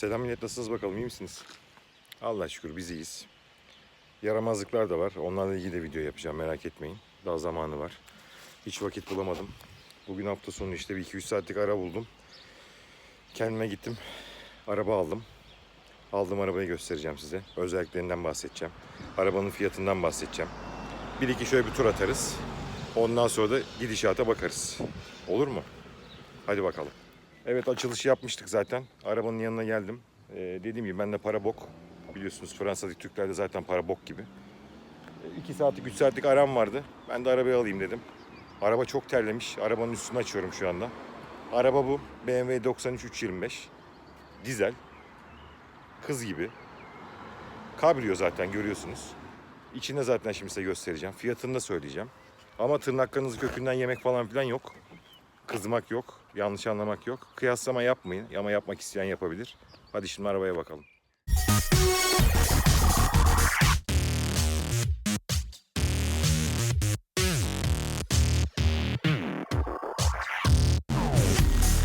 Selam millet nasılsınız bakalım iyi misiniz? Allah şükür biz iyiyiz. Yaramazlıklar da var. Onlarla ilgili de video yapacağım merak etmeyin. Daha zamanı var. Hiç vakit bulamadım. Bugün hafta sonu işte bir 2-3 saatlik ara buldum. Kendime gittim. Araba aldım. Aldığım arabayı göstereceğim size. Özelliklerinden bahsedeceğim. Arabanın fiyatından bahsedeceğim. Bir iki şöyle bir tur atarız. Ondan sonra da gidişata bakarız. Olur mu? Hadi bakalım. Evet açılışı yapmıştık zaten. Arabanın yanına geldim. Ee, dediğim gibi bende para bok. Biliyorsunuz Fransa'daki Türklerde zaten para bok gibi. 2 saatlik 3 saatlik aram vardı. Ben de arabayı alayım dedim. Araba çok terlemiş. Arabanın üstünü açıyorum şu anda. Araba bu. BMW 93 325. Dizel. Kız gibi. Kabrio zaten görüyorsunuz. İçinde zaten şimdi size göstereceğim. Fiyatını da söyleyeceğim. Ama tırnaklarınızı kökünden yemek falan filan yok. Kızmak yok. Yanlış anlamak yok. Kıyaslama yapmayın. Ama yapmak isteyen yapabilir. Hadi şimdi arabaya bakalım.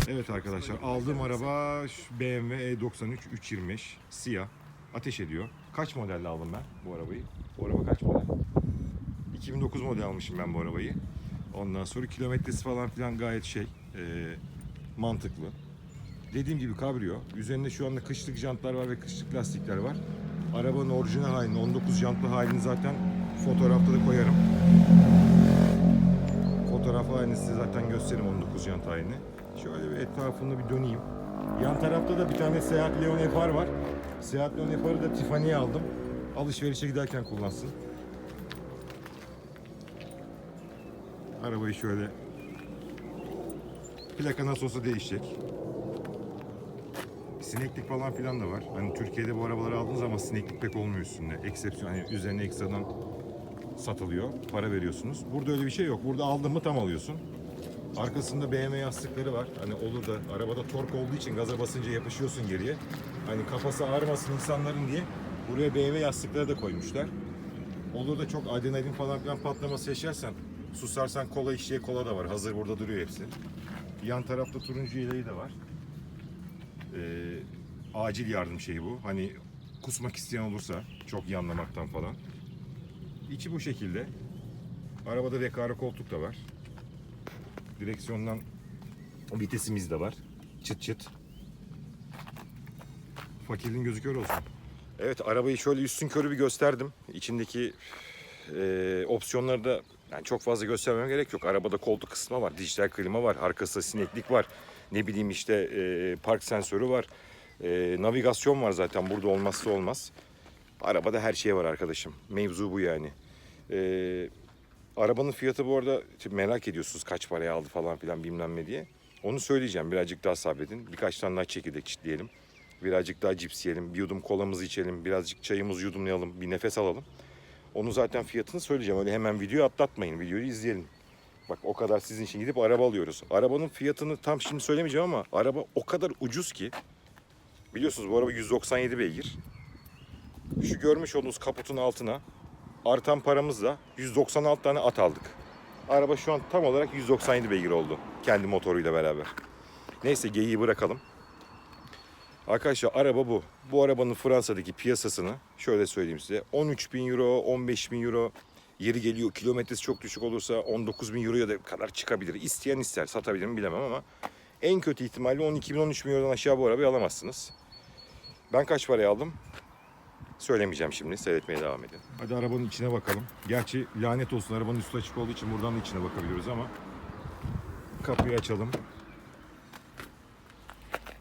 Evet arkadaşlar aldığım araba BMW E93 325 siyah. Ateş ediyor. Kaç modelle aldım ben bu arabayı? Bu araba kaç model? 2009 model almışım ben bu arabayı. Ondan sonra kilometresi falan filan gayet şey e, mantıklı. Dediğim gibi kabrio. Üzerinde şu anda kışlık jantlar var ve kışlık lastikler var. Arabanın orijinal halini, 19 jantlı halini zaten fotoğrafta da koyarım. Fotoğraf halini size zaten gösteririm 19 jant halini. Şöyle bir etrafını bir döneyim. Yan tarafta da bir tane Seat Leon FR var. Seat Leon FR'ı da Tiffany'ye aldım. Alışverişe giderken kullansın. Arabayı şöyle plaka nasıl olsa değişecek. Sineklik falan filan da var. Hani Türkiye'de bu arabaları aldığınız zaman sineklik pek olmuyor üstünde. Eksepsiyon hani üzerine ekstradan satılıyor. Para veriyorsunuz. Burada öyle bir şey yok. Burada aldın mı tam alıyorsun. Arkasında BMW yastıkları var. Hani olur da arabada tork olduğu için gaza basınca yapışıyorsun geriye. Hani kafası ağrımasın insanların diye buraya BMW yastıkları da koymuşlar. Olur da çok adrenalin falan filan patlaması yaşarsan susarsan kola içeceği kola da var. Hazır burada duruyor hepsi. Yan tarafta turuncu yeleği de var. Ee, acil yardım şeyi bu. Hani kusmak isteyen olursa çok yanlamaktan falan. İçi bu şekilde. Arabada rekara koltuk da var. Direksiyondan vitesimiz de var. Çıt çıt. Fakirin gözü kör olsun. Evet arabayı şöyle üstün körü bir gösterdim. İçindeki e, opsiyonları da yani çok fazla göstermeme gerek yok. Arabada koltuk kısmı var, dijital klima var, arkasında sineklik var. Ne bileyim işte e, park sensörü var. E, navigasyon var zaten burada olmazsa olmaz. Arabada her şey var arkadaşım. Mevzu bu yani. E, arabanın fiyatı bu arada merak ediyorsunuz kaç paraya aldı falan filan bilmem ne diye. Onu söyleyeceğim. Birazcık daha sabredin. Birkaç tane daha çekirdek çitleyelim. Birazcık daha cips yiyelim. Bir yudum kolamızı içelim. Birazcık çayımızı yudumlayalım. Bir nefes alalım. Onu zaten fiyatını söyleyeceğim. Öyle hemen videoyu atlatmayın. Videoyu izleyelim. Bak o kadar sizin için gidip araba alıyoruz. Arabanın fiyatını tam şimdi söylemeyeceğim ama araba o kadar ucuz ki. Biliyorsunuz bu araba 197 beygir. Şu görmüş olduğunuz kaputun altına artan paramızla 196 tane at aldık. Araba şu an tam olarak 197 beygir oldu. Kendi motoruyla beraber. Neyse geyiği bırakalım. Arkadaşlar araba bu. Bu arabanın Fransa'daki piyasasını şöyle söyleyeyim size. 13 bin euro, 15 bin euro yeri geliyor. Kilometresi çok düşük olursa 19 bin euroya da kadar çıkabilir. İsteyen ister. Satabilir mi bilemem ama en kötü ihtimalle 12 bin 13 bin eurodan aşağı bu arabayı alamazsınız. Ben kaç paraya aldım? Söylemeyeceğim şimdi. Seyretmeye devam edin. Hadi arabanın içine bakalım. Gerçi lanet olsun arabanın üstü açık olduğu için buradan da içine bakabiliyoruz ama kapıyı açalım.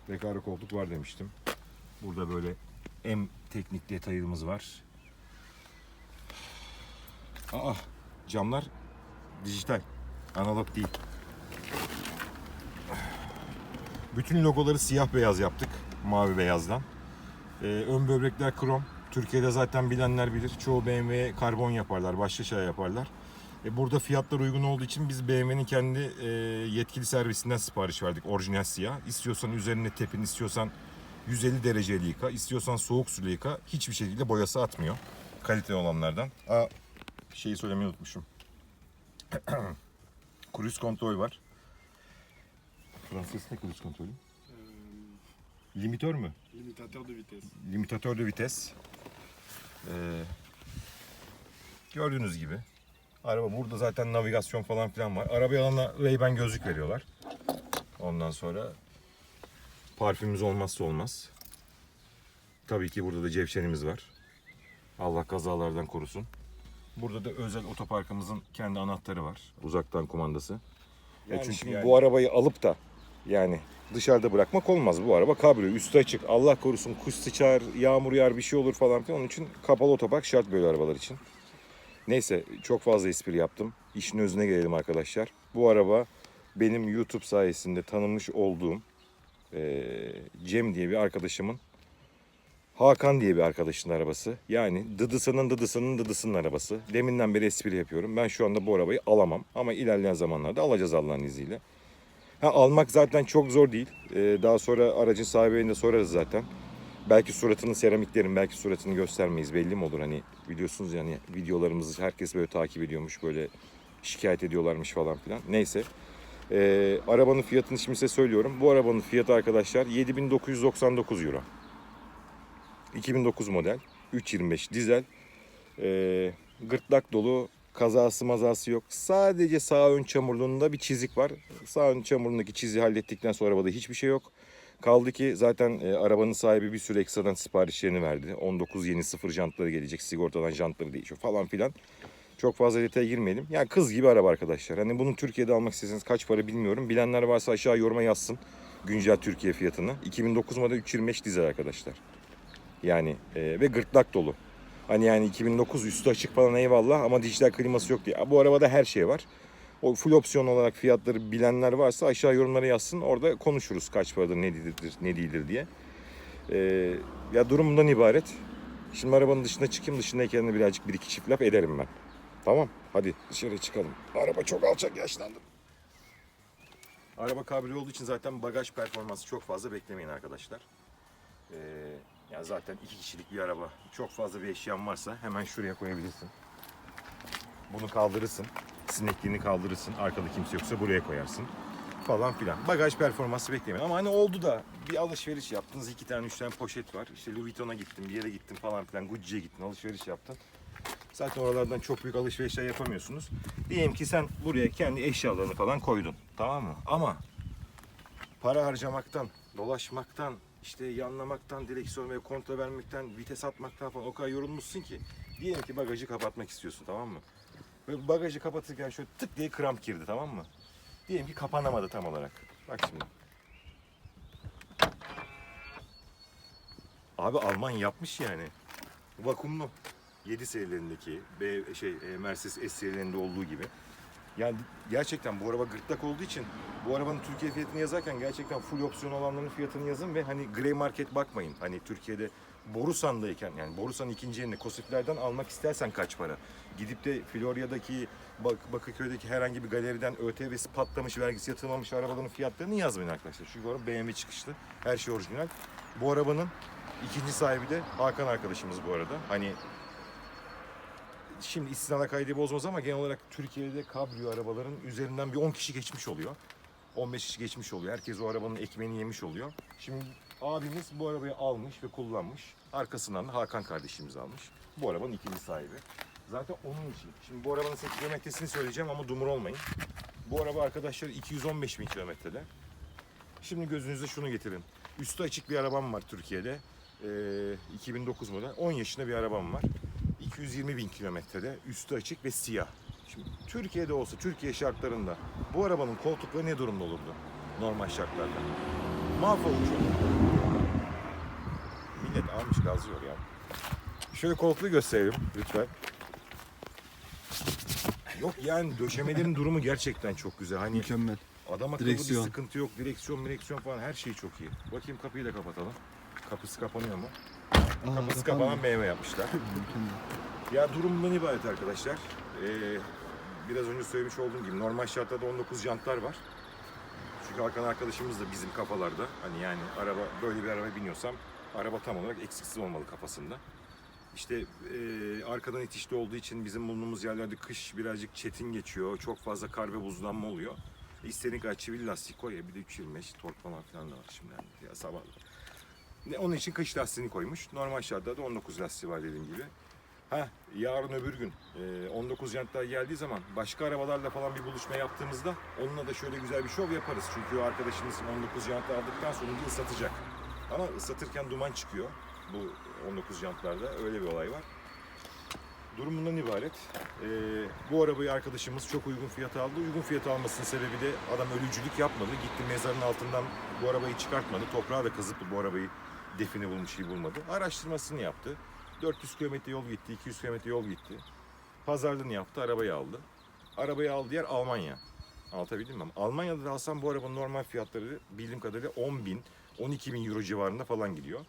Rekara koltuk var demiştim. Burada böyle M teknik detayımız var. Aa camlar dijital. Analog değil. Bütün logoları siyah beyaz yaptık. Mavi beyazdan. Ee, ön böbrekler krom. Türkiye'de zaten bilenler bilir. Çoğu BMW karbon yaparlar, başka şey yaparlar. E, burada fiyatlar uygun olduğu için biz BMW'nin kendi e, yetkili servisinden sipariş verdik. Orijinal siyah. İstiyorsan üzerine tepin, istiyorsan 150 dereceli yıka, istiyorsan soğuk suyla yıka. Hiçbir şekilde boyası atmıyor. Kaliteli olanlardan. Aa, şeyi söylemeyi unutmuşum. Cruise kontrol var. Fransız ne cruise kontrolü? Limitör mü? Limitateur de vitesse. Limitatör de vites. Ee, gördüğünüz gibi. Araba burada zaten navigasyon falan filan var. Arabaya alana Ray-Ban gözlük veriyorlar. Ondan sonra parfümümüz olmazsa olmaz. Tabii ki burada da cevşenimiz var. Allah kazalardan korusun. Burada da özel otoparkımızın kendi anahtarı var. Uzaktan kumandası. Yani çünkü şimdi yani- bu arabayı alıp da yani dışarıda bırakmak olmaz. Bu araba kabrio, üstü açık. Allah korusun kuş sıçar, yağmur yağar bir şey olur falan filan. Onun için kapalı otopark şart böyle arabalar için. Neyse çok fazla espri yaptım. İşin özüne gelelim arkadaşlar. Bu araba benim YouTube sayesinde tanınmış olduğum eee, Cem diye bir arkadaşımın Hakan diye bir arkadaşın arabası. Yani dıdısının dıdısının dıdısının arabası. Deminden beri espri yapıyorum. Ben şu anda bu arabayı alamam. Ama ilerleyen zamanlarda alacağız Allah'ın izniyle. Ha, almak zaten çok zor değil. Ee, daha sonra aracın sahibine de sorarız zaten. Belki suratını seramiklerin, belki suratını göstermeyiz. Belli mi olur hani biliyorsunuz yani videolarımızı herkes böyle takip ediyormuş. Böyle şikayet ediyorlarmış falan filan. Neyse. Ee, arabanın fiyatını şimdi size söylüyorum. Bu arabanın fiyatı arkadaşlar 7999 euro. 2009 model. 325 dizel. Ee, gırtlak dolu. Kazası mazası yok. Sadece sağ ön çamurluğunda bir çizik var. Sağ ön çamurluğundaki çiziği hallettikten sonra arabada hiçbir şey yok. Kaldı ki zaten e, arabanın sahibi bir sürü ekstradan siparişlerini verdi. 19 yeni sıfır jantları gelecek. Sigortadan jantları değişiyor falan filan. Çok fazla detaya girmeyelim. Yani kız gibi araba arkadaşlar. Hani bunu Türkiye'de almak isteseniz kaç para bilmiyorum. Bilenler varsa aşağı yoruma yazsın. Güncel Türkiye fiyatını. 2009 model 325 dizel arkadaşlar. Yani e, ve gırtlak dolu. Hani yani 2009 üstü açık falan eyvallah ama dijital kliması yok diye. Bu arabada her şey var. O full opsiyon olarak fiyatları bilenler varsa aşağı yorumlara yazsın. Orada konuşuruz kaç paradır, ne değildir, ne değildir diye. E, ya durum ibaret. Şimdi arabanın dışına çıkayım. Dışındayken de birazcık bir iki çift laf ederim ben. Tamam. Hadi dışarı çıkalım. Araba çok alçak yaşlandı. Araba kabrio olduğu için zaten bagaj performansı çok fazla beklemeyin arkadaşlar. Ee, ya zaten iki kişilik bir araba. Çok fazla bir eşyan varsa hemen şuraya koyabilirsin. Bunu kaldırırsın. Sinekliğini kaldırırsın. Arkada kimse yoksa buraya koyarsın. Falan filan. Bagaj performansı beklemeyin. Ama hani oldu da bir alışveriş yaptınız. iki tane üç tane poşet var. İşte Louis Vuitton'a gittin, bir yere gittin falan filan. Gucci'ye gittin, alışveriş yaptın. Zaten oralardan çok büyük alışverişler yapamıyorsunuz. Diyelim ki sen buraya kendi eşyalarını falan koydun. Tamam mı? Ama para harcamaktan, dolaşmaktan, işte yanlamaktan, direksiyon ve kontra vermekten, vites atmaktan falan o kadar yorulmuşsun ki. Diyelim ki bagajı kapatmak istiyorsun tamam mı? Ve bagajı kapatırken şöyle tık diye kramp girdi tamam mı? Diyelim ki kapanamadı tam olarak. Bak şimdi. Abi Alman yapmış yani. Vakumlu. 7 serilerindeki B şey e, Mercedes S serilerinde olduğu gibi. Yani gerçekten bu araba gırtlak olduğu için bu arabanın Türkiye fiyatını yazarken gerçekten full opsiyon olanların fiyatını yazın ve hani grey market bakmayın. Hani Türkiye'de Borusan'dayken yani Borusan ikinci elini Kosifler'den almak istersen kaç para? Gidip de Florya'daki Bak Bakırköy'deki herhangi bir galeriden ÖTV'si patlamış, vergisi yatırılmamış arabaların fiyatlarını yazmayın arkadaşlar. Çünkü araba BMW çıkışlı. Her şey orijinal. Bu arabanın ikinci sahibi de Hakan arkadaşımız bu arada. Hani şimdi istisnada kaydı bozmaz ama genel olarak Türkiye'de kabrio arabaların üzerinden bir 10 kişi geçmiş oluyor. 15 kişi geçmiş oluyor. Herkes o arabanın ekmeğini yemiş oluyor. Şimdi abimiz bu arabayı almış ve kullanmış. Arkasından da Hakan kardeşimiz almış. Bu arabanın ikinci sahibi. Zaten onun için. Şimdi bu arabanın size kilometresini söyleyeceğim ama dumur olmayın. Bu araba arkadaşlar 215 bin kilometrede. Şimdi gözünüze şunu getirin. Üstü açık bir arabam var Türkiye'de. Ee, 2009 model. 10 yaşında bir arabam var. 220 bin kilometrede. Üstü açık ve siyah. Şimdi Türkiye'de olsa, Türkiye şartlarında bu arabanın koltukları ne durumda olurdu? Normal şartlarda. Mahvolmuş olurdu. Millet almış gazlıyor ya. Şöyle koltuğu gösterelim lütfen. Yok yani döşemelerin durumu gerçekten çok güzel. Hani Mükemmel. Adam akıllı Direksiyon. bir sıkıntı yok. Direksiyon, direksiyon falan her şey çok iyi. Bakayım kapıyı da kapatalım. Kapısı kapanıyor mu? Aa, Kapısı kapanan BMW yapmışlar. Ya durum bundan ibaret arkadaşlar. Ee, biraz önce söylemiş olduğum gibi normal şartlarda 19 jantlar var. Çünkü Hakan arkadaşımız da bizim kafalarda. Hani yani araba böyle bir araba biniyorsam araba tam olarak eksiksiz olmalı kafasında. İşte e, arkadan itişli olduğu için bizim bulunduğumuz yerlerde kış birazcık çetin geçiyor. Çok fazla kar ve buzlanma oluyor. İstediğin kadar lastik koy ya bir de 325 tork falan filan da var şimdi. Yani ya sabah Ne- Onun için kış lastiğini koymuş. Normal şartlarda 19 lastiği var dediğim gibi. Ha yarın öbür gün e, 19 jantlar geldiği zaman başka arabalarla falan bir buluşma yaptığımızda onunla da şöyle güzel bir şov yaparız. Çünkü o arkadaşımız 19 jantla aldıktan sonra ıslatacak. Ama ıslatırken duman çıkıyor bu 19 jantlarda öyle bir olay var. Durum bundan ibaret. Ee, bu arabayı arkadaşımız çok uygun fiyata aldı. Uygun fiyata almasının sebebi de adam ölücülük yapmadı. Gitti mezarın altından bu arabayı çıkartmadı. Toprağa da kazıp bu arabayı define bulmuş gibi bulmadı. Araştırmasını yaptı. 400 kilometre yol gitti, 200 kilometre yol gitti. Pazarlığını yaptı, arabayı aldı. Arabayı aldığı yer Almanya. Anlatabildim mi? Almanya'da da alsam bu arabanın normal fiyatları bildiğim kadarıyla 10 bin, 12 bin euro civarında falan gidiyor.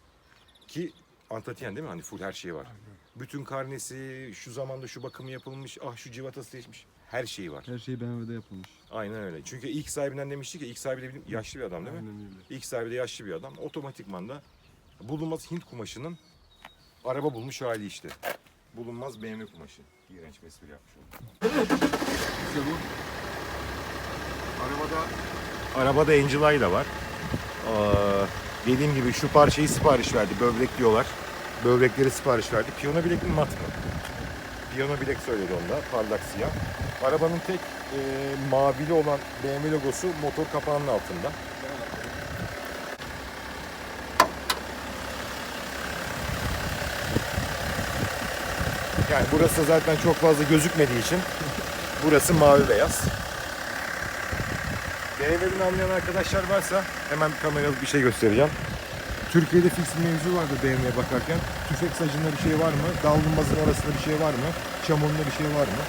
Ki Antatyen değil mi? Hani full her şey var. Bütün karnesi, şu zamanda şu bakımı yapılmış, ah şu civatası değişmiş. Her şeyi var. Her şey BMW'de yapılmış. Aynen öyle. Çünkü ilk sahibinden demiştik ya, ilk sahibi de bildiğim yaşlı bir adam değil mi? Aynen öyle. İlk sahibi de yaşlı bir adam. Otomatikman da bulunmaz Hint kumaşının araba bulmuş hali işte. Bulunmaz BMW kumaşı. İğrenç bir espri yapmış oldum. İşte bu. Arabada Arabada Angel Eye da var. Aa, dediğim gibi şu parçayı sipariş verdi. Böbrek diyorlar. Böbrekleri sipariş verdi. Piyano bilek mi mat mı? Piyano bilek söyledi onda. Parlak siyah. Arabanın tek e, mavili olan BMW logosu motor kapağının altında. Yani burası zaten çok fazla gözükmediği için burası mavi beyaz. BMW'den anlayan arkadaşlar varsa hemen kameralı bir şey göstereceğim. Türkiye'de fix bir mevzu vardı BMW'ye bakarken. Tüfek sacında bir şey var mı? Davlumbazın arasında bir şey var mı? Çamurunda bir şey var mı?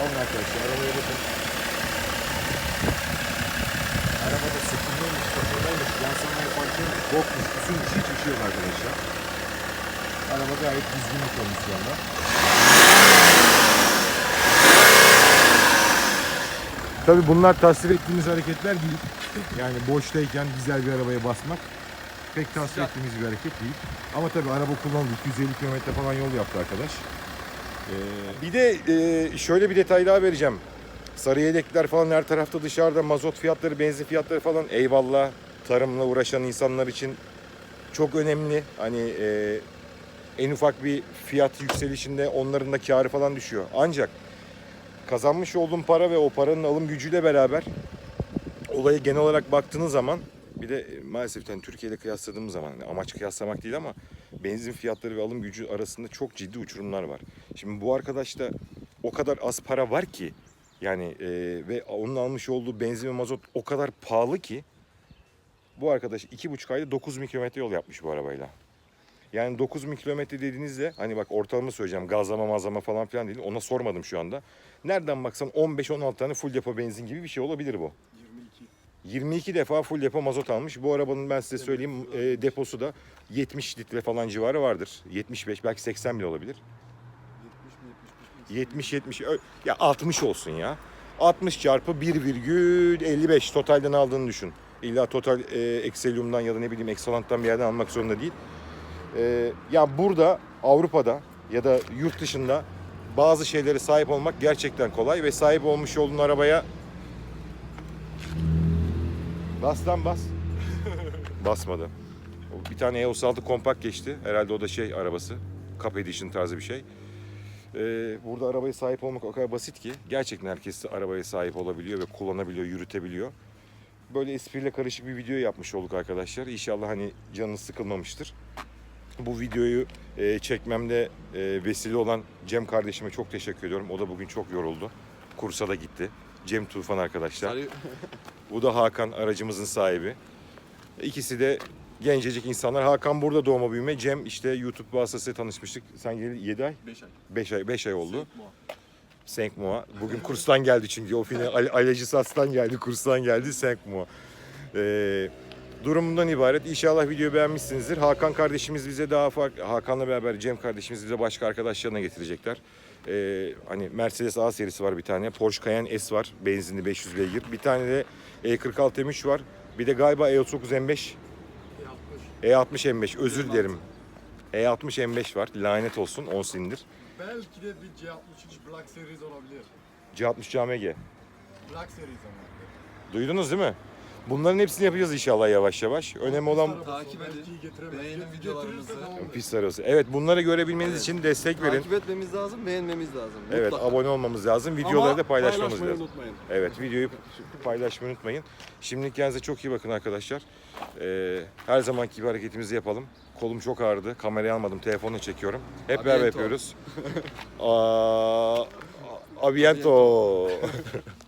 Alın arkadaşlar arabaya bakın. Arabada sıkıntıymış, kapıdaymış, yansıma yaparken bokmuş, kusurmuş hiçbir şey yok arkadaşlar. Araba gayet düzgün bir kondisyonda. Tabii bunlar tasvir ettiğimiz hareketler değil. Yani boştayken güzel bir arabaya basmak pek tasvir ettiğimiz bir hareket değil. Ama tabii araba kullanıldı. 250 kilometre falan yol yaptı arkadaş. Ee, bir de e, şöyle bir detay daha vereceğim. Sarı yedekler falan her tarafta dışarıda mazot fiyatları, benzin fiyatları falan eyvallah. Tarımla uğraşan insanlar için çok önemli. Hani e, en ufak bir fiyat yükselişinde onların da karı falan düşüyor. Ancak kazanmış olduğum para ve o paranın alım gücüyle beraber olaya genel olarak baktığınız zaman bir de e, maalesef yani Türkiye ile kıyasladığımız zaman yani amaç kıyaslamak değil ama benzin fiyatları ve alım gücü arasında çok ciddi uçurumlar var. Şimdi bu arkadaşta o kadar az para var ki yani e, ve onun almış olduğu benzin ve mazot o kadar pahalı ki bu arkadaş iki buçuk ayda 9 bin kilometre yol yapmış bu arabayla. Yani 9 bin kilometre dediğinizde hani bak ortalama söyleyeceğim gazlama mazlama falan filan değil ona sormadım şu anda. Nereden baksan 15-16 tane full depo benzin gibi bir şey olabilir bu. 22. 22 defa full depo mazot almış. Bu arabanın ben size söyleyeyim e, deposu da 70 litre falan civarı vardır. 75 belki 80 bile olabilir. 70 mi 70 70 70 ö- ya 60 olsun ya. 60 çarpı 1,55 totalden aldığını düşün. İlla total e, Excelium'dan ya da ne bileyim Excelant'tan bir yerden almak zorunda değil. E, ya burada Avrupa'da ya da yurt dışında bazı şeylere sahip olmak gerçekten kolay ve sahip olmuş olduğun arabaya bas lan bas. Basmadı. Bir tane EOS 6 kompakt geçti. Herhalde o da şey arabası. Cup Edition tarzı bir şey. Ee, burada arabaya sahip olmak o kadar basit ki gerçekten herkes arabaya sahip olabiliyor ve kullanabiliyor, yürütebiliyor. Böyle espriyle karışık bir video yapmış olduk arkadaşlar. İnşallah hani canınız sıkılmamıştır. Bu videoyu e, çekmemde e, vesile olan Cem kardeşime çok teşekkür ediyorum. O da bugün çok yoruldu. Kursa da gitti. Cem Tufan arkadaşlar. Bu da Hakan aracımızın sahibi. İkisi de gencecik insanlar. Hakan burada doğma büyüme. Cem işte YouTube vasıtasıyla tanışmıştık. Sen geleli 7 ay, 5 ay. 5 ay, 5 ay oldu. Muha. Senk Moa. Bugün kurstan geldi çünkü. O fine Ale- Aleci Sas'tan geldi, kurstan geldi Senk Moa. Ee, durumundan ibaret. İnşallah videoyu beğenmişsinizdir. Hakan kardeşimiz bize daha farklı, Hakan'la beraber Cem kardeşimiz bize başka arkadaşlarına getirecekler. Ee, hani Mercedes A serisi var bir tane. Porsche Cayenne S var. Benzinli 500 beygir. Bir tane de E46 M3 var. Bir de galiba E39 M5. E60. E60 M5 özür dilerim. E60 M5 var. Lanet olsun 10 silindir. Belki de bir C63 Black Series olabilir. C60 CMG. Black Series ama. Duydunuz değil mi? Bunların hepsini yapacağız inşallah yavaş yavaş. Önemli olan Takip edin. Beğenin videolarımızı. pist arabası. Evet bunları görebilmeniz Evet. için destek verin. Takip etmemiz lazım, beğenmemiz lazım. Evet Mutlaka. abone olmamız lazım. Videoları Ama da paylaşmamız paylaşmayı lazım. unutmayın. Evet videoyu paylaşmayı unutmayın. Şimdilik kendinize çok iyi bakın arkadaşlar. Ee, her zamanki gibi hareketimizi yapalım. Kolum çok ağrıdı. Kamerayı almadım. Telefonla çekiyorum. Hep beraber Abiento. yapıyoruz. Aa, abiento.